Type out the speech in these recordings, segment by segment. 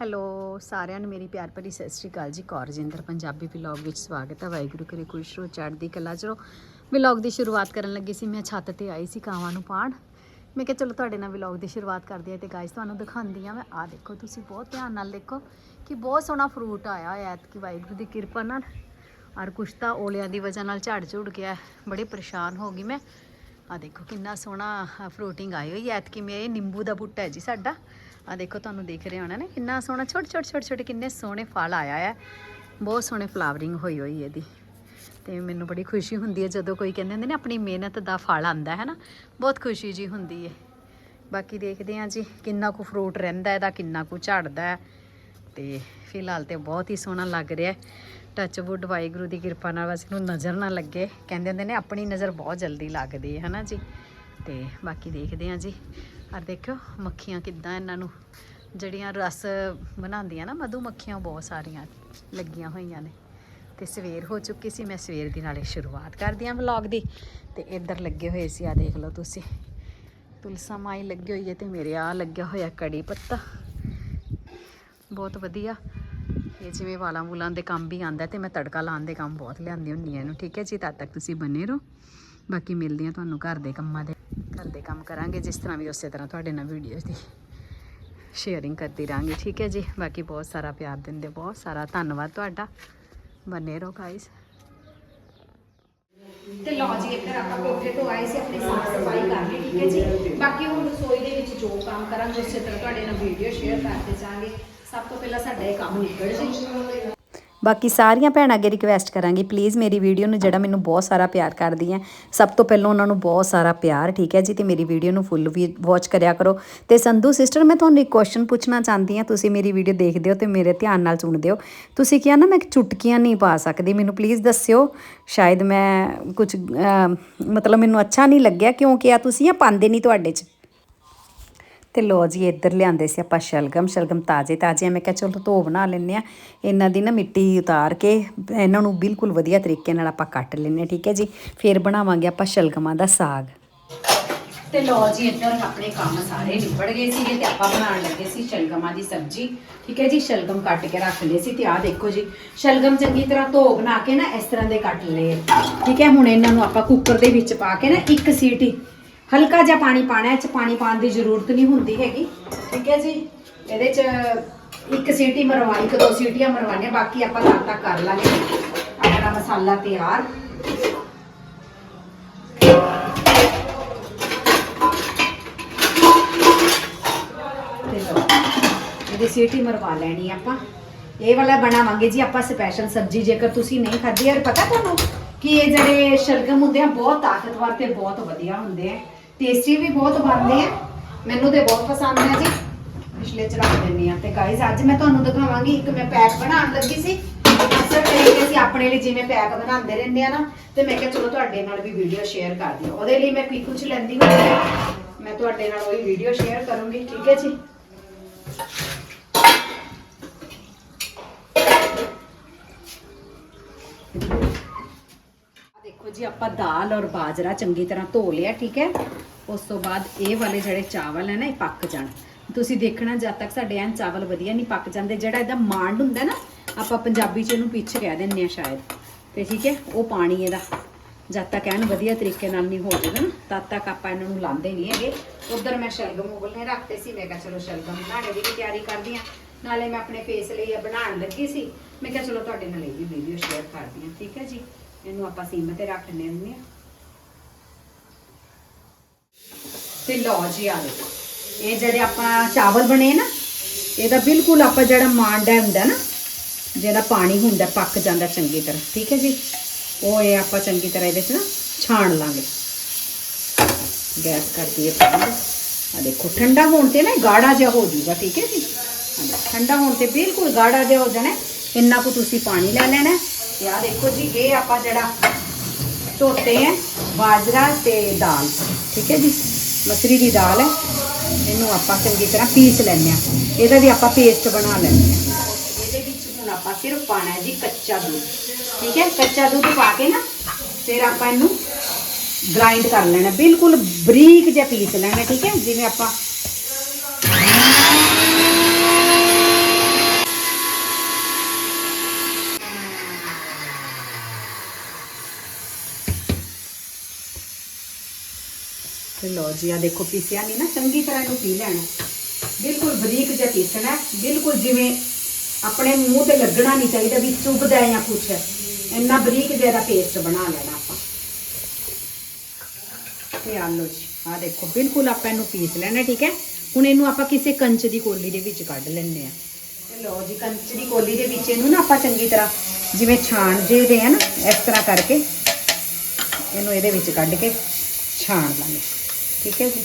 Hello, ਸਾਰਿਆਂ ਨੂੰ ਮੇਰੀ ਪਿਆਰ ਭਰੀ ਸਤਿ ਸ਼੍ਰੀ ਅਕਾਲ ਜੀ। ਕੌਰਜਿੰਦਰ ਪੰਜਾਬੀ ਵਲੌਗ ਵਿੱਚ ਸਵਾਗਤ ਹੈ। ਵਾਹਿਗੁਰੂ ਕਰੇ ਖੁਸ਼ ਰਹੋ ਚੜ੍ਹਦੀ ਕਲਾ ਚਲੋ ਵਲੌਗ ਦੀ ਸ਼ੁਰੂਆਤ ਕਰਨ ਲੱਗੀ ਸੀ, ਮੈਂ ਛੱਤ ਤੇ ਆਈ ਸੀ ਕਾਵਾਂ ਨੂੰ ਪਾਣ ਮੈਂ ਕਿਹਾ, ਚਲੋ ਤੁਹਾਡੇ ਨਾਲ ਵਲੌਗ ਦੀ ਸ਼ੁਰੂਆਤ ਕਰਦੀ ਹਾਂ ਤੇ ਗਾਇਸ ਤੁਹਾਨੂੰ ਦਿਖਾਉਂਦੀ ਹਾਂ ਮੈਂ। ਆ ਦੇਖੋ, ਤੁਸੀਂ ਬਹੁਤ ਧਿਆਨ ਨਾਲ ਦੇਖੋ ਕਿ ਬਹੁਤ ਸੋਹਣਾ ਫਰੂਟ ਆਇਆ ਹੋਇਆ ਐਤਕੀ ਵਾਹਿਗੁਰੂ ਦੀ ਕਿਰਪਾ ਨਾਲ। ਔਰ ਕੁਛ ਤਾਂ ਓਲਿਆਂ ਦੀ ਵਜ੍ਹਾ ਨਾਲ ਝੜ ਝੁੜ ਗਿਆ ਬੜੇ ਪਰੇਸ਼ਾਨ ਹੋ ਗਈ ਮੈਂ। ਆ ਦੇਖੋ, ਕਿੰਨਾ ਸੋਹਣਾ ਫਰੂਟਿੰਗ ਆਈ ਹੋਈ ਹੈ। ਐਤਕੀ ਮੇਰੇ ਨਿੰਬੂ ਦਾ ਬੂਟਾ ਹੈ ਜੀ ਸਾਡਾ। ਆ ਦੇਖੋ ਤੁਹਾਨੂੰ ਦਿਖ ਰਿਹਾ ਹੋਣਾ ਨਾ, ਕਿੰਨਾ ਸੋਹਣਾ, ਛੋਟੇ ਛੋਟੇ ਛੋਟੇ ਛੋਟੇ ਕਿੰਨੇ ਸੋਹਣੇ ਫਲ ਆਇਆ ਹੈ ਬਹੁਤ ਸੋਹਣੇ ਫਲਾਵਰਿੰਗ ਹੋਈ ਹੋਈ ਇਹਦੀ। ਤੇ ਮੈਨੂੰ ਬੜੀ ਖੁਸ਼ੀ ਹੁੰਦੀ ਹੈ ਜਦੋਂ ਕੋਈ ਕਹਿੰਦੇ ਹੁੰਦੇ ਨੇ, ਆਪਣੀ ਮਿਹਨਤ ਦਾ ਫਲ ਆਂਦਾ ਹੈ ਨਾ। ਬਹੁਤ ਖੁਸ਼ੀ ਜੀ ਹੁੰਦੀ ਹੈ ਬਾਕੀ ਦੇਖਦੇ ਹਾਂ ਜੀ, ਕਿੰਨਾ ਕੁ ਫਰੂਟ ਰਹਿੰਦਾ ਇਹਦਾ, ਕਿੰਨਾ ਕੁ ਝੜਦਾ ਹੈ। ਤੇ ਫਿਲਹਾਲ ਤੇ ਬਹੁਤ ਹੀ ਸੋਹਣਾ ਲੱਗ ਰਿਹਾ ਹੈ। ਟੱਚ ਵੁੱਡ ਵਾਹਿਗੁਰੂ ਦੀ ਕਿਰਪਾ ਨਾਲ ਬਸ ਇਹਨੂੰ ਨਜ਼ਰ ਨਾ ਲੱਗੇ। ਕਹਿੰਦੇ ਹੁੰਦੇ ਨੇ, ਆਪਣੀ ਨਜ਼ਰ ਬਹੁਤ ਜਲਦੀ ਲੱਗਦੀ ਹੈ। ਹਨਾ ਜੀ? ਤੇ ਬਾਕੀ ਦੇਖਦੇ ਹਾਂ ਜੀ ਔਰ ਦੇਖਿਓ ਮੱਖੀਆਂ ਕਿੱਦਾਂ ਇਹਨਾਂ ਨੂੰ, ਜਿਹੜੀਆਂ ਰਸ ਬਣਾਉਂਦੀਆਂ ਨਾ, ਮਧੂ ਮੱਖੀਆਂ ਬਹੁਤ ਸਾਰੀਆਂ ਲੱਗੀਆਂ ਹੋਈਆਂ ਨੇ। ਤੇ ਸਵੇਰ ਹੋ ਚੁੱਕੀ ਸੀ, ਮੈਂ ਸਵੇਰ ਦੀ ਨਾਲੇ ਸ਼ੁਰੂਆਤ ਕਰਦੀ ਹਾਂ ਵਲੌਗ ਦੀ। ਤੇ ਇੱਧਰ ਲੱਗੇ ਹੋਏ ਸੀ ਆ ਦੇਖ ਲਓ ਤੁਸੀਂ। ਤੁਲਸਾ ਮਾਈ ਲੱਗੀ ਹੋਈ ਹੈ ਤੇ ਮੇਰੇ ਆ ਲੱਗਿਆ ਹੋਇਆ ਕੜੀ ਪੱਤਾ। ਬਹੁਤ ਵਧੀਆ। ਇਹ ਜਿਵੇਂ ਵਾਲਾਂ ਵੂਲਾਂ ਦੇ ਕੰਮ ਵੀ ਆਂਦਾ ਤੇ ਮੈਂ ਤੜਕਾ ਲਾਉਣ ਦੇ ਕੰਮ ਬਹੁਤ ਲਿਆਂਦੀ ਹੁੰਦੀ ਹਾਂ ਇਹਨੂੰ। ਠੀਕ ਹੈ ਜੀ, ਤਦ ਤੱਕ ਤੁਸੀਂ ਬਨੇ ਰਹੋ। ਬਾਕੀ ਮਿਲਦੇ ਹਾਂ ਤੁਹਾਨੂੰ ਘਰ ਦੇ ਕੰਮਾਂ ਦੇ ਘਰ ਦੇ ਕੰਮ ਕਰਾਂਗੇ, ਜਿਸ ਤਰ੍ਹਾਂ ਵੀ ਉਸੇ ਤਰ੍ਹਾਂ ਤੁਹਾਡੇ ਨਾਲ ਵੀਡੀਓ ਦੀ ਸ਼ੇਅਰਿੰਗ ਕਰਦੀ ਰਾਂਗੇ, ਠੀਕ ਹੈ ਜੀ? ਬਾਕੀ ਬਹੁਤ ਸਾਰਾ ਪਿਆਰ ਦਿੰਦੇ, ਬਹੁਤ ਸਾਰਾ ਧੰਨਵਾਦ ਤੁਹਾਡਾ। ਬਨੇ ਰਹੋ ਗਾਇਸ ਤੇ ਲਓ ਜੀ, ਇੱਧਰ ਆਪਾਂ ਕੋਠੇ ਤੋਂ ਆਏ ਸੀ, ਆਪਣੀ ਸਾਫ਼ ਸਫ਼ਾਈ ਕਰ ਲਈ, ਠੀਕ ਹੈ ਜੀ? ਬਾਕੀ ਹੁਣ ਰਸੋਈ ਦੇ ਵਿੱਚ ਜੋ ਕੰਮ ਕਰਾਂਗੇ, ਉਸੇ ਤਰ੍ਹਾਂ ਤੁਹਾਡੇ ਨਾਲ ਵੀਡੀਓ ਸ਼ੇਅਰ ਕਰਦੇ ਜਾਵਾਂਗੇ। ਸਭ ਤੋਂ ਪਹਿਲਾਂ ਸਾਡਾ ਇਹ ਕੰਮ ਨਿਕਲ ਜੀ ਬਾਕੀ ਸਾਰੀਆਂ ਭੈਣਾਂ ਅੱਗੇ ਰਿਕਵੈਸਟ ਕਰਾਂਗੀ ਪਲੀਜ਼ ਮੇਰੀ ਵੀਡੀਓ ਨੂੰ ਜਿਹੜਾ ਮੈਨੂੰ ਬਹੁਤ ਸਾਰਾ ਪਿਆਰ ਕਰਦੀ ਕਰਦੀਆਂ ਸਭ ਤੋਂ ਪਹਿਲਾਂ ਉਹਨਾਂ ਨੂੰ ਬਹੁਤ ਸਾਰਾ ਪਿਆਰ, ਠੀਕ ਹੈ ਜੀ, ਤੇ ਮੇਰੀ ਵੀਡੀਓ ਨੂੰ ਫੁੱਲ ਵੀ ਵਾਚ ਕਰਿਆ ਕਰੋ। ਤੇ ਸੰਧੂ ਸਿਸਟਰ ਮੈਂ ਤੁਹਾਨੂੰ ਇੱਕ ਕੁਐਸਚਨ ਪੁੱਛਣਾ ਚਾਹੁੰਦੀ ਹਾਂ, ਤੁਸੀਂ ਮੇਰੀ ਵੀਡੀਓ ਦੇਖਦੇ ਹੋ ਤੇ ਮੇਰੇ ਧਿਆਨ ਨਾਲ ਸੁਣਦੇ ਹੋ। ਤੁਸੀਂ ਕਿਹਾ ਨਾ ਮੈਂ ਚੁਟਕੀਆਂ ਨਹੀਂ ਪਾ ਸਕਦੀ, ਮੈਨੂੰ ਪਲੀਜ਼ ਦੱਸਿਓ, ਸ਼ਾਇਦ ਮੈਂ ਕੁਝ ਮਤਲਬ ਮੈਨੂੰ ਅੱਛਾ ਨਹੀਂ ਲੱਗਿਆ, ਕਿਉਂਕਿ ਆ ਤੁਸੀਂ ਆ, ਪਾਉਂਦੇ ਨਹੀਂ ਤੁਹਾਡੇ 'ਚ। ਤੇ ਲੋ ਜੀ, ਇੱਧਰ ਲਿਆਂਦੇ ਸੀ ਆਪਾਂ ਸ਼ਲਗਮ। ਸ਼ਲਗਮ ਤਾਜ਼ੇ ਤਾਜ਼ੇ ਮੈਂ ਕਿਹਾ ਚਲੋ ਧੋ ਬਣਾ ਲੈਂਦੇ ਆ। ਇਹਨਾਂ ਦੀ ਨਾ ਮਿੱਟੀ ਉਤਾਰ ਕੇ ਇਹਨਾਂ ਨੂੰ ਬਿਲਕੁਲ ਵਧੀਆ ਤਰੀਕੇ ਨਾਲ ਆਪਾਂ ਕੱਟ ਲੈਂਦੇ ਹਾਂ ਠੀਕ ਹੈ ਜੀ? ਫਿਰ ਬਣਾਵਾਂਗੇ ਆਪਾਂ ਸ਼ਲਗਮਾਂ ਦਾ ਸਾਗ। ਤੇ ਲੋ ਜੀ, ਇੱਧਰ ਆਪਣੇ ਕੰਮ ਸਾਰੇ ਨਿਬੜ ਗਏ ਸੀਗੇ ਤੇ ਆਪਾਂ ਬਣਾਉਣ ਲੱਗੇ ਸੀ ਸ਼ਲਗਮਾਂ ਦੀ ਸਬਜ਼ੀ। ਠੀਕ ਹੈ ਜੀ, ਸ਼ਲਗਮ ਕੱਟ ਕੇ ਰੱਖ ਲਏ ਸੀ ਤੇ ਆਹ ਦੇਖੋ ਜੀ, ਸ਼ਲਗਮ ਚੰਗੀ ਤਰ੍ਹਾਂ ਧੋ ਬਣਾ ਕੇ ਨਾ ਇਸ ਤਰ੍ਹਾਂ ਦੇ ਕੱਟ ਲਏ। ਠੀਕ ਹੈ, ਹੁਣ ਇਹਨਾਂ ਨੂੰ ਆਪਾਂ ਕੁੱਕਰ ਦੇ ਵਿੱਚ ਪਾ ਕੇ ਨਾ ਇੱਕ ਸੀਟੀ ਹਲਕਾ ਜਿਹਾ ਪਾਣੀ ਪਾਣਾ ਇਹ ਚ ਪਾਣੀ ਪਾਉਣ ਦੀ ਜ਼ਰੂਰਤ ਨਹੀਂ ਹੁੰਦੀ ਹੈਗੀ। ਠੀਕ ਹੈ ਜੀ? ਇਹਦੇ ਚ ਇੱਕ ਸੀਟੀ ਮਰਵਾਣੀ ਇੱਕ ਦੋ ਸੀਟੀਆਂ ਮਰਵਾਣੀਆਂ ਬਾਕੀ ਆਪਾਂ ਤਦ ਤੱਕ ਕਰ ਲਾਂਗੇ। ਆਪਣਾ ਮਸਾਲਾ ਤਿਆਰ। ਤੇ ਇਹਦੀ ਸੀਟੀ ਮਰਵਾ ਲੈਣੀ ਆਪਾਂ। ਇਹ ਵਾਲਾ ਬਣਾਵਾਂਗੇ ਜੀ ਆਪਾਂ ਸਪੈਸ਼ਲ ਸਬਜ਼ੀ, ਜੇਕਰ ਤੁਸੀਂ ਨਹੀਂ ਖਾਧੀ। ਯਾਰ ਪਤਾ ਤੁਹਾਨੂੰ ਕਿ ਇਹ ਜਿਹੜੇ ਸ਼ਲਗਮ ਹੁੰਦੇ ਆ, ਬਹੁਤ ਤਾਕਤਵਰ ਤੇ ਬਹੁਤ ਵਧੀਆ ਹੁੰਦੇ ਆ। ਟੇਸਟੀ ਵੀ ਬਹੁਤ ਬਣਦੇ ਆ। ਮੈਨੂੰ ਤੇ ਬਹੁਤ ਪਸੰਦ ਹੈ ਜੀ। ਪਿਛਲੇ ਚ ਰੱਖ ਦਿੰਨੀ ਆ ਤੇ ਗਾਇਜ਼ ਅੱਜ ਮੈਂ ਤੁਹਾਨੂੰ ਦਿਖਾਵਾਂਗੀ, ਇੱਕ ਮੈਂ ਪੈਕ ਬਣਾਉਣ ਲੱਗੀ ਸੀ। ਅਕਸਰ ਤਰੀਕੇ ਅਸੀਂ ਆਪਣੇ ਲਈ ਜਿਵੇਂ ਪੈਕ ਬਣਾਉਂਦੇ ਰਹਿੰਦੇ ਆ ਨਾ, ਤੇ ਮੈਂ ਕਿਹਾ ਚਲੋ ਤੁਹਾਡੇ ਨਾਲ ਵੀ ਵੀਡੀਓ ਸ਼ੇਅਰ ਕਰਦੀ ਹਾਂ ਉਹਦੇ ਲਈ ਮੈਂ ਕੀ ਕੁਝ ਲੈਂਦੀ ਹੁੰਦੀ ਆ। ਮੈਂ ਤੁਹਾਡੇ ਨਾਲ ਉਹੀ ਵੀਡੀਓ ਸ਼ੇਅਰ ਕਰੂੰਗੀ, ਠੀਕ ਹੈ ਜੀ ਆਹ ਦੇਖੋ ਜੀ, ਆਪਾਂ ਦਾਲ ਔਰ ਬਾਜਰਾ ਚੰਗੀ ਤਰ੍ਹਾਂ ਧੋ ਲਿਆ, ਠੀਕ ਹੈ? ਉਸ ਤੋਂ ਬਾਅਦ ਇਹ ਵਾਲੇ ਜਿਹੜੇ ਚਾਵਲ ਹੈ ਨਾ, ਇਹ ਪੱਕ ਜਾਣ। ਤੁਸੀਂ ਦੇਖਣਾ, ਜਦ ਤੱਕ ਸਾਡੇ ਐਨ ਚਾਵਲ ਵਧੀਆ ਨਹੀਂ ਪੱਕ ਜਾਂਦੇ, ਜਿਹੜਾ ਇਹਦਾ ਮਾਂਡ ਹੁੰਦਾ ਨਾ, ਆਪਾਂ ਪੰਜਾਬੀ ਚ ਇਹਨੂੰ ਪਿੱਛ ਕਹਿ ਦਿੰਦੇ ਆ ਸ਼ਾਇਦ। ਤੇ ਠੀਕ ਹੈ, ਉਹ ਪਾਣੀ ਇਹਦਾ, ਜਦ ਤੱਕ ਐਨ ਵਧੀਆ ਤਰੀਕੇ ਨਾਲ ਨਹੀਂ ਹੋ ਜਾਏਗਾ ਨਾ, ਤਦ ਤੱਕ ਆਪਾਂ ਇਹਨਾਂ ਨੂੰ ਲਾਉਂਦੇ ਨਹੀਂ ਹੈਗੇ। ਉਧਰ ਮੈਂ ਸ਼ਲਗਮ ਉਬਲਨੇ ਰੱਖਤੇ ਸੀ, ਮੈਂ ਕਿਹਾ ਚਲੋ ਸ਼ਲਗਮ ਬਣਾਉਣੇ ਦੀ ਵੀ ਤਿਆਰੀ ਕਰਦੀ ਆ ਨਾਲੇ ਮੈਂ ਆਪਣੇ ਫੇਸ ਲਈ ਬਣਾਉਣ ਲੱਗੀ ਸੀ। ਮੈਂ ਕਿਹਾ ਚਲੋ ਤੁਹਾਡੇ ਨਾਲ ਇਹ ਵੀ ਵੀਡੀਓ ਸ਼ੇਅਰ ਕਰਦੀ ਆ ਠੀਕ ਹੈ ਜੀ? ਇਹਨੂੰ ਆਪਾਂ ਸੀਮ ਤੇ ਰੱਖ ਲੈਂਦੇ ਆ ਤੇ ਲਓ ਜੀ ਆ ਦੇਖੋ ਇਹ ਜਿਹੜੇ ਆਪਾਂ ਚਾਵਲ ਬਣੇ ਨਾ ਇਹਦਾ ਬਿਲਕੁਲ ਆਪਾਂ ਜਿਹੜਾ ਮਾਂਡਾ ਹੁੰਦਾ ਨਾ, ਜਿਹੜਾ ਪਾਣੀ ਹੁੰਦਾ, ਪੱਕ ਜਾਂਦਾ ਚੰਗੀ ਤਰ੍ਹਾਂ, ਠੀਕ ਹੈ ਜੀ? ਉਹ ਇਹ ਆਪਾਂ ਚੰਗੀ ਤਰ੍ਹਾਂ ਇਹਦੇ 'ਚ ਨਾ ਛਾਣ ਲਾਂਗੇ। ਗੈਸ ਕਰ ਦਈਏ ਬੰਦ ਆ ਦੇਖੋ, ਠੰਡਾ ਹੋਣ ਤੇ ਨਾ ਗਾੜਾ ਜਿਹਾ ਹੋ ਜੂਗਾ, ਠੀਕ ਹੈ ਜੀ? ਠੰਡਾ ਹੋਣ ਤੇ ਬਿਲਕੁਲ ਗਾੜਾ ਜਿਹਾ ਹੋ ਜਾਣਾ ਇੰਨਾ ਕੁ ਤੁਸੀਂ ਪਾਣੀ ਲੈ ਲੈਣਾ ਆ ਦੇਖੋ ਜੀ, ਇਹ ਆਪਾਂ ਜਿਹੜਾ ਧੋਤੇ ਹੈ ਬਾਜਰਾ ਤੇ ਦਾਲ। ਠੀਕ ਹੈ ਜੀ? ਮਸਰੀ ਦੀ ਦਾਲ ਹੈ। ਇਹਨੂੰ ਆਪਾਂ ਚੰਗੀ ਤਰ੍ਹਾਂ ਪੀਸ ਲੈਂਦੇ ਆ ਇਹਦਾ ਵੀ ਆਪਾਂ ਪੇਸਟ ਬਣਾ ਲੈਂਦੇ ਆ ਇਹਦੇ ਵਿੱਚ ਹੁਣ ਆਪਾਂ ਸਿਰਫ ਪਾਣਾ ਹੈ ਜੀ ਕੱਚਾ ਦੁੱਧ। ਠੀਕ ਹੈ? ਕੱਚਾ ਦੁੱਧ ਪਾ ਕੇ ਨਾ, ਫਿਰ ਆਪਾਂ ਇਹਨੂੰ ਗ੍ਰਾਈਂਡ ਕਰ ਲੈਣਾ। ਬਿਲਕੁਲ ਬਰੀਕ ਜਿਹਾ ਪੀਸ ਲੈਣਾ, ਠੀਕ ਹੈ? ਜਿਵੇਂ ਆਪਾਂ ਤੇ ਲਓ ਜੀ ਆ ਦੇਖੋ ਪੀਸਿਆ ਨਹੀਂ ਨਾ, ਚੰਗੀ ਤਰ੍ਹਾਂ ਇਹਨੂੰ ਪੀ ਲੈਣਾ। ਬਿਲਕੁਲ ਬਰੀਕ ਜਿਹਾ ਪੀਸਣਾ ਬਿਲਕੁਲ ਜਿਵੇਂ ਆਪਣੇ ਮੂੰਹ ਤੇ ਲੱਗਣਾ ਨਹੀਂ ਚਾਹੀਦਾ ਵੀ ਚੁੱਭਦਾ ਜਾਂ ਕੁਛ ਇੰਨਾ ਬਰੀਕ ਜਿਹਾ ਦਾ ਪੇਸਟ ਬਣਾ ਲੈਣਾ ਆਪਾਂ। ਤੇ ਆ ਲਓ ਜੀ ਆ ਦੇਖੋ, ਬਿਲਕੁਲ ਆਪਾਂ ਇਹਨੂੰ ਪੀਸ ਲੈਣਾ, ਠੀਕ ਹੈ? ਹੁਣ ਇਹਨੂੰ ਆਪਾਂ ਕਿਸੇ ਕੰਚ ਦੀ ਕੋਲੀ ਦੇ ਵਿੱਚ ਕੱਢ ਲੈਣੇ ਆ ਤੇ ਲਓ ਜੀ, ਕੰਚ ਦੀ ਕੋਲੀ ਦੇ ਵਿੱਚ ਇਹਨੂੰ ਨਾ ਆਪਾਂ ਚੰਗੀ ਤਰ੍ਹਾਂ ਜਿਵੇਂ ਛਾਣ ਜਿਹਦੇ ਆ ਨਾ, ਇਸ ਤਰ੍ਹਾਂ ਕਰਕੇ ਇਹਨੂੰ ਇਹਦੇ ਵਿੱਚ ਕੱਢ ਕੇ ਛਾਣ ਲਾਂਗੇ। ਠੀਕ ਹੈ ਜੀ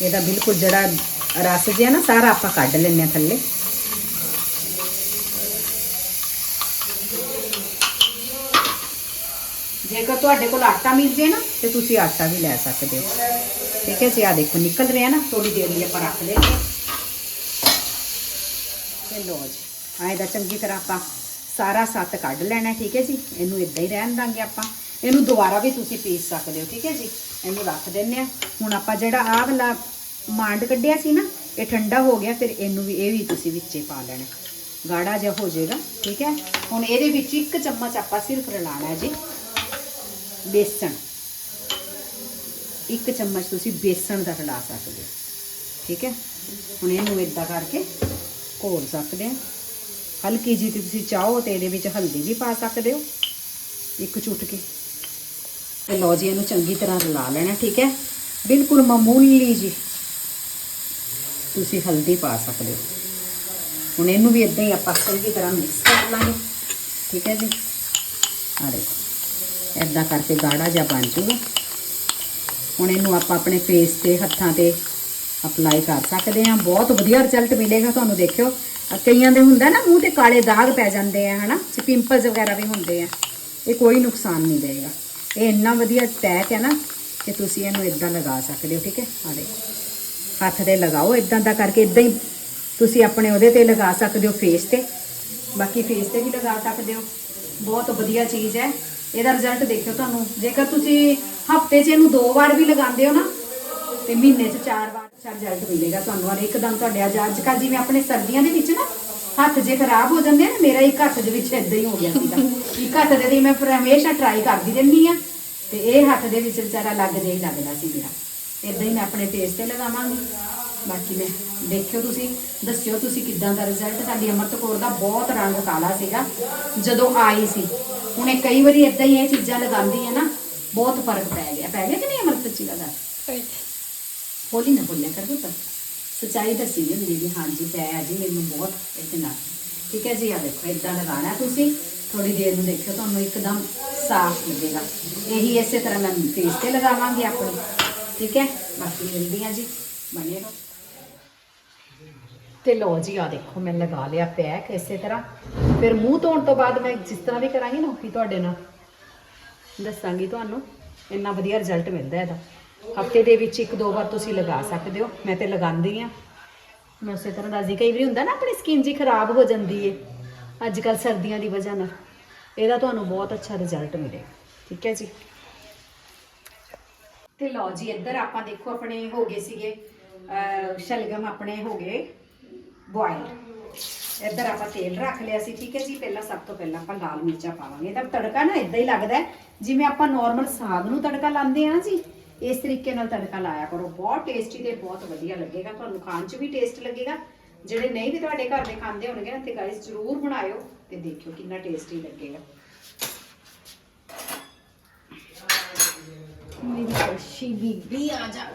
ਇਹਦਾ ਬਿਲਕੁਲ ਜਿਹੜਾ ਰਸ ਜਿਹਾ ਨਾ ਸਾਰਾ ਆਪਾਂ ਕੱਢ ਲੈਂਦੇ ਆ ਥੱਲੇ ਜੇਕਰ ਤੁਹਾਡੇ ਕੋਲ ਆਟਾ ਮਿਲ ਜੇ ਨਾ, ਤੇ ਤੁਸੀਂ ਆਟਾ ਵੀ ਲੈ ਸਕਦੇ ਹੋ। ਠੀਕ ਹੈ ਜੀ ਆ ਦੇਖੋ, ਨਿਕਲ ਰਿਹਾ ਨਾ ਥੋੜੀ ਦੇਰ ਲਈ ਆਪਾਂ ਰੱਖ ਲੈਂਦੇ ਹਾਂ ਤੇ ਲੋ ਜੀ, ਆਏ ਇਹਦਾ ਚੰਗੀ ਤਰ੍ਹਾਂ ਆਪਾਂ ਸਾਰਾ ਸੱਤ ਕੱਢ ਲੈਣਾ, ਠੀਕ ਹੈ ਜੀ। ਇਹਨੂੰ ਇਦਾਂ ਹੀ ਰਹਿਣ ਦਾਂਗੇ ਆਪਾਂ। ਇਹਨੂੰ ਦੁਬਾਰਾ ਵੀ ਤੁਸੀਂ ਪੀਸ ਸਕਦੇ ਹੋ, ਠੀਕ ਹੈ ਜੀ। ਇਹਨੂੰ ਰੱਖ ਦਿੰਨੇ ਆ ਹੁਣ ਆਪਾਂ ਜਿਹੜਾ ਆਹ ਵਾਲਾ ਮਾਂਡ ਕੱਢਿਆ ਸੀ ਨਾ, ਇਹ ਠੰਡਾ ਹੋ ਗਿਆ, ਫਿਰ ਇਹਨੂੰ ਵੀ, ਇਹ ਵੀ ਤੁਸੀਂ ਵਿੱਚੇ ਪਾ ਲੈਣਾ। ਗਾੜਾ ਜਿਹਾ ਹੋ ਜਾਏਗਾ, ਠੀਕ ਹੈ। ਹੁਣ ਇਹਦੇ ਵਿੱਚ ਇੱਕ ਚਮਚ ਆਪਾਂ ਸਿਰਫ ਰਲਾਣਾ ਜੀ। ਬੇਸਣ। ਇੱਕ ਚਮਚ ਤੁਸੀਂ ਬੇਸਣ ਦਾ ਰਲਾ ਸਕਦੇ ਹੋ। ਠੀਕ ਹੈ? ਹੁਣ ਇਹਨੂੰ ਇਦਾਂ ਕਰਕੇ ਘੋਲ ਸਕਦੇ ਆ ਹਲਕੀ ਜਿਹੀ ਤੇ ਤੁਸੀਂ ਚਾਹੋ ਤੇ ਇਹਦੇ ਵਿੱਚ ਹਲਦੀ ਵੀ ਪਾ ਸਕਦੇ ਹੋ। ਇੱਕ ਚੁਟਕੀ ਤੇ ਲਓ ਜੀ, ਇਹਨੂੰ ਚੰਗੀ ਤਰ੍ਹਾਂ ਰਲਾ ਲੈਣਾ, ਠੀਕ ਹੈ? ਬਿਲਕੁਲ ਮਾਮੂਲੀ ਜੀ। ਤੁਸੀਂ ਹਲਦੀ ਪਾ ਸਕਦੇ ਹੋ। ਹੁਣ ਇਹਨੂੰ ਵੀ ਇਦਾਂ ਹੀ ਆਪਾਂ ਚੰਗੀ ਤਰ੍ਹਾਂ ਮਿਕਸ ਕਰ ਲਾਂਗੇ। ਠੀਕ ਹੈ ਜੀ? ਆ ਦੇਖੋ। ਇਦਾਂ ਕਰਕੇ ਗਾੜਾ ਜਿਹਾ ਬਣ ਜੂਗਾ। ਹੁਣ ਇਹਨੂੰ ਆਪਾਂ ਆਪਣੇ ਫੇਸ ਤੇ, ਹੱਥਾਂ ਤੇ ਅਪਲਾਈ ਕਰ ਸਕਦੇ ਹਾਂ। ਬਹੁਤ ਵਧੀਆ ਰਿਜ਼ਲਟ ਮਿਲੇਗਾ ਤੁਹਾਨੂੰ, ਦੇਖਿਓ। ਕਈਆਂ ਦੇ ਹੁੰਦਾ ਨਾ, ਮੂੰਹ ਤੇ ਕਾਲੇ ਦਾਗ ਪੈ ਜਾਂਦੇ ਆ, ਹਨਾ? ਪਿੰਪਲਸ ਵਗੈਰਾ ਵੀ ਹੁੰਦੇ ਆ। ਇਹ ਕੋਈ ਨੁਕਸਾਨ ਨਹੀਂ ਦੇਗਾ। ਇਹ ਇੰਨਾ ਵਧੀਆ ਪੈਕ ਹੈ ਨਾ ਕਿ ਤੁਸੀਂ ਇਹਨੂੰ ਇਦਾਂ ਲਗਾ ਸਕਦੇ ਹੋ, ਠੀਕ ਹੈ? ਆ ਦੇਖੋ। ਹੱਥ ਤੇ ਲਗਾਓ ਇਦਾਂ ਦਾ ਕਰਕੇ ਇਦਾਂ ਹੀ ਤੁਸੀਂ ਆਪਣੇ ਉਹਦੇ ਤੇ ਲਗਾ ਸਕਦੇ ਹੋ ਫੇਸ ਤੇ। ਬਾਕੀ ਫੇਸ ਤੇ ਵੀ ਲਗਾ ਸਕਦੇ ਹੋ। ਬਹੁਤ ਵਧੀਆ ਚੀਜ਼ ਹੈ। ਇਹਦਾ ਰਿਜ਼ਲਟ ਦੇਖਿਓ ਤੁਹਾਨੂੰ। ਜੇਕਰ ਤੁਸੀਂ ਹਫ਼ਤੇ 'ਚ ਇਹਨੂੰ ਦੋ ਵਾਰ ਵੀ ਲਗਾਉਂਦੇ ਹੋ ਨਾ, ਤੇ ਮਹੀਨੇ 'ਚ ਚਾਰ ਵਾਰ ਅੱਛਾ ਰਿਜ਼ਲਟ ਮਿਲੇਗਾ ਤੁਹਾਨੂੰ। ਔਰ ਇੱਕਦਮ ਤੁਹਾਡੇ ਅੱਜ ਜਿਵੇਂ ਆਪਣੇ ਸਰਦੀਆਂ ਦੇ ਵਿੱਚ ਨਾ, ਹੱਥ ਜੇ ਖਰਾਬ ਹੋ ਜਾਂਦੇ ਆ ਮੇਰਾ ਇੱਕ ਹੱਥ ਦੇ ਵਿੱਚ ਇਦਾਂ ਹੀ ਹੋ ਗਿਆ ਸੀਗਾ। ਇੱਕ ਹੱਥ ਦੇ ਲਈ ਮੈਂ ਹਮੇਸ਼ਾ ਟਰਾਈ ਕਰਦੀ ਰਹਿੰਦੀ ਆ ਤੇ ਇਹ ਹੱਥ ਦੇ ਵਿੱਚ ਵਿਚਾਰਾ ਲੱਗ ਜੇ ਹੀ ਲੱਗਦਾ ਸੀ ਮੇਰਾ। ਇਦਾਂ ਹੀ ਮੈਂ ਆਪਣੇ ਫੇਸ ਤੇ ਲਗਾਵਾਂਗੀ। ਬਾਕੀ ਮੈਂ ਦੇਖਿਓ ਤੁਸੀਂ, ਦੱਸਿਓ ਤੁਸੀਂ ਕਿੱਦਾਂ ਦਾ ਰਿਜ਼ਲਟ ਤੁਹਾਡੀ ਅਮਰਤ ਕੌਰ ਦਾ ਬਹੁਤ ਰੰਗ ਕਾਲਾ ਸੀਗਾ, ਜਦੋਂ ਆਈ ਸੀ। ਹੁਣ ਇਹ ਕਈ ਵਾਰੀ ਇਦਾਂ ਹੀ ਇਹ ਚੀਜ਼ਾਂ ਲਗਾਉਂਦੀ ਹੈ ਨਾ ਬਹੁਤ ਫ਼ਰਕ ਪੈ ਗਿਆ। ਪੈ ਗਿਆ ਕਿ ਨਹੀਂ ਅਮਰਤ ਚੀਜ਼ ਦਾ ਬੋਲੀ ਨਾ ਬੋਲਿਆ ਕਰ ਪੁੱਤ। ਸੱਚਾਈ ਦੱਸੀ ਜੀ ਮੇਰੀ ਵੀ ਹਾਂਜੀ ਪਿਆ ਜੀ ਮੈਨੂੰ ਬਹੁਤ ਇਹਦੇ ਨਾਲ। ਠੀਕ ਹੈ ਜੀ ਆ ਦੇਖੋ ਇਦਾਂ ਲਗਾਣਾ ਤੁਸੀਂ। ਥੋੜੀ ਦੇਰ ਨੂੰ ਦੇਖਿਓ ਤੁਹਾਨੂੰ ਇੱਕਦਮ ਸਾਫ਼ ਲੱਗੇਗਾ। ਇਹੀ ਇਸੇ ਤਰ੍ਹਾਂ ਮੈਂ ਫੇਸ ਤੇ ਲਗਾਵਾਂਗੀ ਆਪਣੀ। ਠੀਕ ਹੈ? ਬਾਕੀ ਮਿਲਦੀ ਹਾਂ ਜੀ। ਬਣੇ ਰਹੋ। ਤੇ ਲੋ ਜੀ ਆ ਦੇਖੋ, ਮੈਂ ਲਗਾ ਲਿਆ ਪੈਕ ਇਸੇ ਤਰ੍ਹਾਂ। ਫਿਰ ਮੂੰਹ ਧੋਣ ਤੋਂ ਬਾਅਦ ਮੈਂ ਜਿਸ ਤਰ੍ਹਾਂ ਵੀ ਕਰਾਂਗੀ ਨਾ, ਉਹੀ ਤੁਹਾਡੇ ਨਾਲ ਦੱਸਾਂਗੀ ਤੁਹਾਨੂੰ। ਇੰਨਾ ਵਧੀਆ ਰਿਜ਼ਲਟ ਮਿਲਦਾ ਇਹਦਾ। ਹਫ਼ਤੇ ਦੇ ਵਿੱਚ ਇੱਕ ਦੋ ਵਾਰ ਤੁਸੀਂ ਲਗਾ ਸਕਦੇ ਹੋ। ਮੈਂ ਤੇ ਲਗਾਉਂਦੀ ਆ ਮੈਂ ਉਸੇ ਤਰ੍ਹਾਂ ਦੱਸਦੀ ਕਈ ਵਾਰੀ ਹੁੰਦਾ ਨਾ, ਆਪਣੀ ਸਕਿਨ ਜੀ ਖਰਾਬ ਹੋ ਜਾਂਦੀ ਏ। ਅੱਜ ਕੱਲ ਸਰਦੀਆਂ ਦੀ ਵਜ੍ਹਾ ਨਾਲ। ਇਹਦਾ ਤੁਹਾਨੂੰ ਬਹੁਤ ਅੱਛਾ ਰਿਜ਼ਲਟ ਮਿਲੇਗਾ ਠੀਕ ਹੈ ਜੀ? ਤੇ ਲਓ ਜੀ, ਇੱਧਰ ਆਪਾਂ ਦੇਖੋ, ਆਪਣੇ ਹੋ ਗਏ ਸੀਗੇ, ਅਹ ਸ਼ਲਗਮ ਆਪਣੇ ਹੋ ਗਏ। ਬੋਇਲ ਇੱਧਰ ਆਪਾਂ ਤੇਲ ਰੱਖ ਲਿਆ ਸੀ, ਠੀਕ ਹੈ ਜੀ। ਪਹਿਲਾਂ ਸਭ ਤੋਂ ਪਹਿਲਾਂ ਆਪਾਂ ਲਾਲ ਮਿਰਚਾਂ ਪਾਵਾਂਗੇ। ਤਾਂ ਤੜਕਾ ਨਾ ਇਦਾਂ ਹੀ ਲੱਗਦਾ ਜਿਵੇਂ ਆਪਾਂ ਨਾਰਮਲ ਸਾਗ ਨੂੰ ਤੜਕਾ ਲਾਉਂਦੇ ਆ ਜੀ। ਇਸ ਤਰੀਕੇ ਨਾਲ ਤੜਕਾ ਲਾਇਆ ਕਰੋ। ਬਹੁਤ ਟੇਸਟੀ ਤੇ ਬਹੁਤ ਵਧੀਆ ਲੱਗੇਗਾ। ਤੁਹਾਨੂੰ ਖਾਣ 'ਚ ਵੀ ਟੇਸਟ ਲੱਗੇਗਾ। ਜਿਹੜੇ ਨਹੀਂ ਵੀ ਤੁਹਾਡੇ ਘਰ ਦੇ ਖਾਂਦੇ ਹੋਣਗੇ ਨਾ, ਤੇ ਗਾਇਸ ਜ਼ਰੂਰ ਬਣਾਇਓ ਤੇ ਦੇਖਿਓ ਕਿੰਨਾ ਟੇਸਟੀ ਲੱਗੇਗਾ। ਮੇਰੀ ਖੁਸ਼ੀ ਬੀਬੀ ਆ ਜਾ।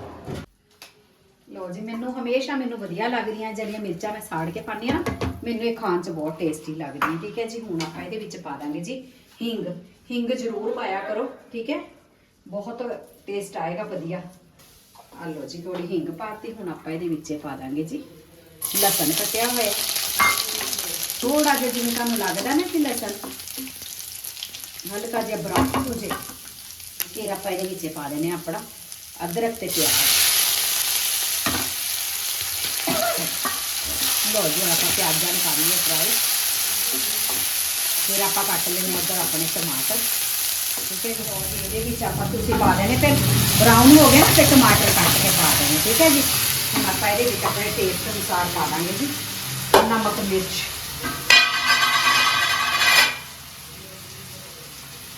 ਲੋ ਜੀ, ਮੈਨੂੰ ਹਮੇਸ਼ਾ ਮੈਨੂੰ ਵਧੀਆ ਲੱਗਦੀਆਂ ਜਿਹੜੀਆਂ ਮਿਰਚਾਂ ਮੈਂ ਸਾੜ ਕੇ ਪਾਉਂਦੀ ਆ ਨਾ, ਮੈਨੂੰ ਇਹ ਖਾਣ 'ਚ ਬਹੁਤ ਟੇਸਟੀ ਲੱਗਦੀਆਂ ਠੀਕ ਹੈ ਜੀ? ਹੁਣ ਆਪਾਂ ਇਹਦੇ ਵਿੱਚ ਪਾ ਦਾਂਗੇ ਜੀ, ਹਿੰਗ। ਹਿੰਗ ਜ਼ਰੂਰ ਪਾਇਆ ਕਰੋ, ਠੀਕ ਹੈ? ਬਹੁਤ ਟੇਸਟ ਆਏਗਾ, ਵਧੀਆ। ਆ ਲੋ ਜੀ ਥੋੜੀ ਹਿੰਗ ਪਾਤੀ, ਹੁਣ ਆਪਾਂ ਇਹਦੇ ਵਿੱਚ ਪਾ ਦਾਂਗੇ ਜੀ। ਲਸਣ ਕੱਟਿਆ ਹੋਇਆ ਥੋੜਾ ਜਿਹਾ ਜਿਵੇਂ ਤੁਹਾਨੂੰ ਲੱਗਦਾ ਨਾ ਕਿ ਲਸਣ, ਹਲਕਾ ਜਿਹਾ ਬਰਾਊਨ ਹੋ ਜੇ ਫਿਰ ਆਪਾਂ ਇਹਦੇ ਵਿੱਚ ਪਾ ਦੇਣੇ ਆ ਆਪਣਾ ਅਦਰਕ ਤੇ ਪਿਆਜ਼। ਲੋ ਜੀ ਹੁਣ ਆਪਾਂ ਪਿਆਜ਼ਾਂ ਨੂੰ ਕਰ ਲਈਏ ਫਰਾਈ। ਫਿਰ ਆਪਾਂ ਕੱਟ ਲੈਣੇ ਉੱਧਰ ਆਪਣੇ ਟਮਾਟਰ। ਠੀਕ ਹੈ ਜੀ ਇਹਦੇ ਵਿੱਚ ਆਪਾਂ ਤੁਸੀਂ ਪਾ ਦੇਣੇ, ਫਿਰ ਬਰਾਊਨ ਹੋ ਗਿਆ ਨਾ, ਫਿਰ ਟਮਾਟਰ ਕੱਟ ਕੇ ਪਾ ਦੇਣੇ, ਠੀਕ ਹੈ ਜੀ। ਹੁਣ ਆਪਾਂ ਇਹਦੇ ਵਿੱਚ ਆਪਣੇ ਟੇਸਟ ਅਨੁਸਾਰ ਪਾ ਦਾਂਗੇ ਜੀ। ਨਮਕ, ਮਿਰਚ।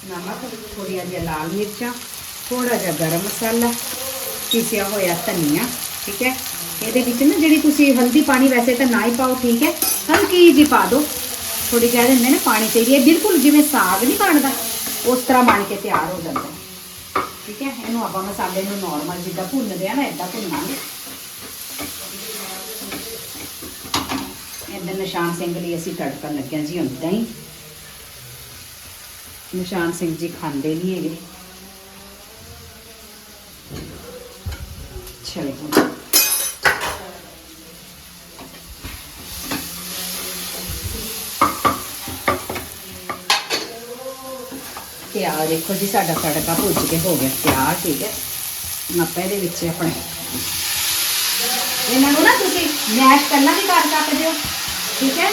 ਨਮਕ, ਥੋੜ੍ਹੀਆਂ ਜਿਹੀਆਂ ਲਾਲ ਮਿਰਚਾਂ ਥੋੜਾ ਜਿਹਾ ਗਰਮ ਮਸਾਲਾ, ਪੀਸਿਆ ਹੋਇਆ ਧਨੀਆ, ਠੀਕ ਹੈ। ਇਹਦੇ ਵਿੱਚ ਨਾ ਜਿਹੜੀ ਤੁਸੀਂ ਹਲਦੀ ਪਾਣੀ ਵੈਸੇ ਤਾਂ ਨਾ ਹੀ ਪਾਓ, ਠੀਕ ਹੈ? ਹਲਕੀ ਜਿਹੀ ਪਾ ਦਿਓ। ਥੋੜੀ ਕਹਿ ਦਿੰਦੇ ਨੇ ਪਾਣੀ ਚਾਹੀਦੀ ਹੈ। ਬਿਲਕੁਲ ਜਿਵੇਂ ਸਾਗ ਨਹੀਂ ਬਣਦਾ, ਉਸ ਤਰ੍ਹਾਂ ਬਣ ਕੇ ਤਿਆਰ ਹੋ ਜਾਂਦਾ ਠੀਕ ਹੈ? ਇਹਨੂੰ ਆਪਾਂ ਮਸਾਲੇ ਨੂੰ ਨਾਰਮਲ ਜਿੱਦਾਂ ਭੁੰਨਦੇ ਆ ਨਾ ਇਦਾਂ ਭੁੰਨਾਂਗੇ। ਇਹਦੇ ਨਿਸ਼ਾਨ ਸਿੰਘ ਲਈ ਅਸੀਂ ਤੜਕਾ ਲੱਗਿਆ ਜੀ ਹੁੰਦਾ ਹੀ। ਨਿਸ਼ਾਨ ਸਿੰਘ ਜੀ ਖਾਂਦੇ ਨਹੀਂ ਹੈਗੇ। ਚਲੋ ਤੇ ਆ, ਦੇਖੋ ਜੀ, ਸਾਡਾ ਤੜਕਾ ਭੁੱਜ ਕੇ ਹੋ ਗਿਆ ਤਿਆਰ, ਠੀਕ ਹੈ। ਆਪਾਂ ਇਹਦੇ ਵਿੱਚ ਆਪਣੇ। ਇਹਨਾਂ ਨੂੰ ਨਾ ਤੁਸੀਂ ਮੈਸ਼ ਕਰਨਾ ਵੀ ਕਰ ਸਕਦੇ ਹੋ, ਠੀਕ ਹੈ?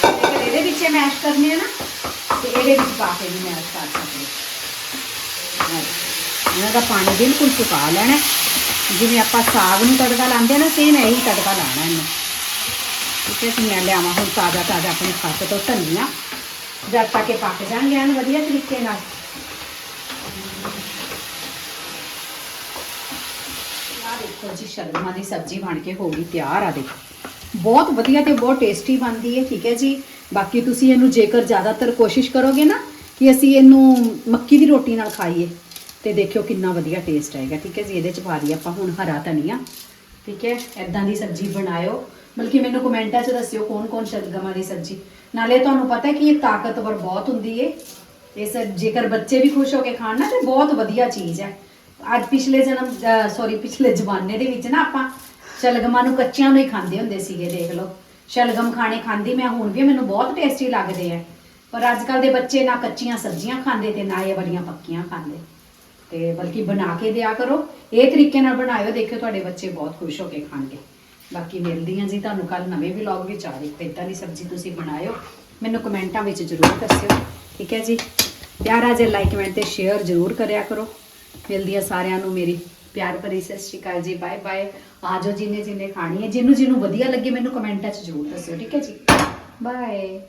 ਤੇ ਇਹਦੇ ਵਿੱਚ ਮੈਸ਼ ਕਰਨੇ ਆ ਨਾ, ਤੇ ਇਹਦੇ ਵਿੱਚ ਪਾ ਕੇ ਵੀ ਮੈਸ਼ ਕਰ ਸਕਦੇ ਹੋ। ਇਹਨਾਂ ਦਾ ਪਾਣੀ ਬਿਲਕੁਲ ਸੁਕਾ ਲੈਣਾ ਜਿਵੇਂ ਆਪਾਂ ਸਾਗ ਨੂੰ ਤੜਕਾ ਲਾਉਂਦੇ ਆ ਨਾ ਸੇਮ ਇਹੀ ਤੜਕਾ ਲਾਣਾ ਇਹਨੂੰ। ਠੀਕ ਹੈ ਜੀ ਮੈਂ ਲਿਆਵਾਂ ਹੁਣ ਤਾਜ਼ਾ ਤਾਜ਼ਾ ਆਪਣੀ ਖੱਤ ਤੋਂ ਧਨੀਆ। ਜਦ ਤੱਕ ਇਹ ਪੱਕ ਜਾਣਗੇ, ਐਨ ਵਧੀਆ ਤਰੀਕੇ ਨਾਲ। ਆ ਦੇਖੋ ਜੀ, ਸ਼ਲਗਮਾਂ ਦੀ ਸਬਜ਼ੀ ਬਣ ਕੇ ਹੋ ਗਈ ਤਿਆਰ ਆ ਦੇਖੋ। ਬਹੁਤ ਵਧੀਆ ਤੇ ਬਹੁਤ ਟੇਸਟੀ ਬਣਦੀ ਹੈ, ਠੀਕ ਹੈ ਜੀ। ਬਾਕੀ ਤੁਸੀਂ ਇਹਨੂੰ ਜੇਕਰ ਜ਼ਿਆਦਾਤਰ ਕੋਸ਼ਿਸ਼ ਕਰੋਗੇ ਨਾ, ਕਿ ਅਸੀਂ ਇਹਨੂੰ ਮੱਕੀ ਦੀ ਰੋਟੀ ਨਾਲ ਖਾਈਏ, ਤੇ ਦੇਖਿਓ ਕਿੰਨਾ ਵਧੀਆ ਟੇਸਟ ਆਏਗਾ, ਠੀਕ ਹੈ ਜੀ। ਇਹਦੇ ਚ ਪਾ ਲਈ ਆਪਾਂ ਹੁਣ ਹਰਾ ਧਨੀਆ, ਠੀਕ ਹੈ। ਐਦਾਂ ਦੀ ਸਬਜ਼ੀ ਬਣਾਇਓ। ਬਲਕਿ ਮੈਨੂੰ ਕਮੈਂਟਾਂ 'ਚ ਦੱਸਿਓ ਕੌਣ ਕੌਣ ਸ਼ਲਗਮਾਂ ਦੀ ਸਬਜ਼ੀ ਨਾਲੇ ਤੁਹਾਨੂੰ ਪਤਾ ਹੈ ਕਿ ਇਹ ਤਾਕਤਵਰ ਬਹੁਤ ਹੁੰਦੀ ਏ। ਇਹ ਸਭ ਜੇਕਰ ਬੱਚੇ ਵੀ ਖੁਸ਼ ਹੋ ਕੇ ਖਾਣ ਨਾ, ਤੇ ਬਹੁਤ ਵਧੀਆ ਚੀਜ਼ ਹੈ। ਅੱਜ ਪਿਛਲੇ ਜਨਮ ਸੌਰੀ ਪਿਛਲੇ ਜ਼ਮਾਨੇ ਦੇ ਵਿੱਚ ਨਾ ਆਪਾਂ ਸ਼ਲਗਮਾਂ ਨੂੰ ਕੱਚਿਆਂ ਨੂੰ ਹੀ ਖਾਂਦੇ ਹੁੰਦੇ ਸੀਗੇ, ਦੇਖ ਲਓ। ਸ਼ਲਗਮ ਖਾਣੇ ਖਾਂਦੀ ਮੈਂ, ਹੁਣ ਵੀ ਮੈਨੂੰ ਬਹੁਤ ਟੇਸਟੀ ਲੱਗਦੇ ਆ। ਪਰ ਅੱਜ ਕੱਲ ਦੇ ਬੱਚੇ ਨਾ ਕੱਚੀਆਂ ਸਬਜ਼ੀਆਂ ਖਾਂਦੇ ਤੇ ਨਾ ਇਹ ਬੜੀਆਂ ਪੱਕੀਆਂ ਖਾਂਦੇ। ਤੇ ਬਲਕਿ ਬਣਾ ਕੇ ਦਿਆ ਕਰੋ। ਇਹ ਤਰੀਕੇ ਨਾਲ ਬਣਾਇਓ, ਦੇਖਿਓ ਤੁਹਾਡੇ ਬੱਚੇ ਬਹੁਤ ਖੁਸ਼ ਹੋ ਕੇ ਖਾਣਗੇ। ਬਾਕੀ ਮਿਲਦੀ ਹਾਂ ਜੀ ਤੁਹਾਨੂੰ ਕੱਲ ਨਵੇਂ ਵਲੌਗ ਵਿੱਚ ਆ ਦੇਖੋ ਇਦਾਂ ਦੀ ਸਬਜ਼ੀ ਤੁਸੀਂ ਬਣਾਇਓ। ਮੈਨੂੰ ਕਮੈਂਟਾਂ ਵਿੱਚ ਜ਼ਰੂਰ ਦੱਸਿਓ। ਠੀਕ ਹੈ ਜੀ? ਪਿਆਰਾ ਜੇ ਲਾਈਕ ਕਮੈਂਟ ਤੇ ਸ਼ੇਅਰ ਜ਼ਰੂਰ ਕਰਿਆ ਕਰੋ। ਮਿਲਦੀ ਹੈ ਸਾਰਿਆਂ ਨੂੰ ਮੇਰੀ ਪਿਆਰ ਭਰੀ ਸਤਿ ਸ਼੍ਰੀ ਅਕਾਲ ਜੀ। ਬਾਏ ਬਾਏ ਆਜੋ ਜਿੰਨੇ ਜਿੰਨੇ ਖਾਣੀ ਹੈ। ਜਿਹਨੂੰ ਜਿਹਨੂੰ ਵਧੀਆ ਲੱਗੇ ਮੈਨੂੰ ਕਮੈਂਟਾਂ 'ਚ ਜ਼ਰੂਰ ਦੱਸਿਓ। ਠੀਕ ਹੈ ਜੀ? ਬਾਏ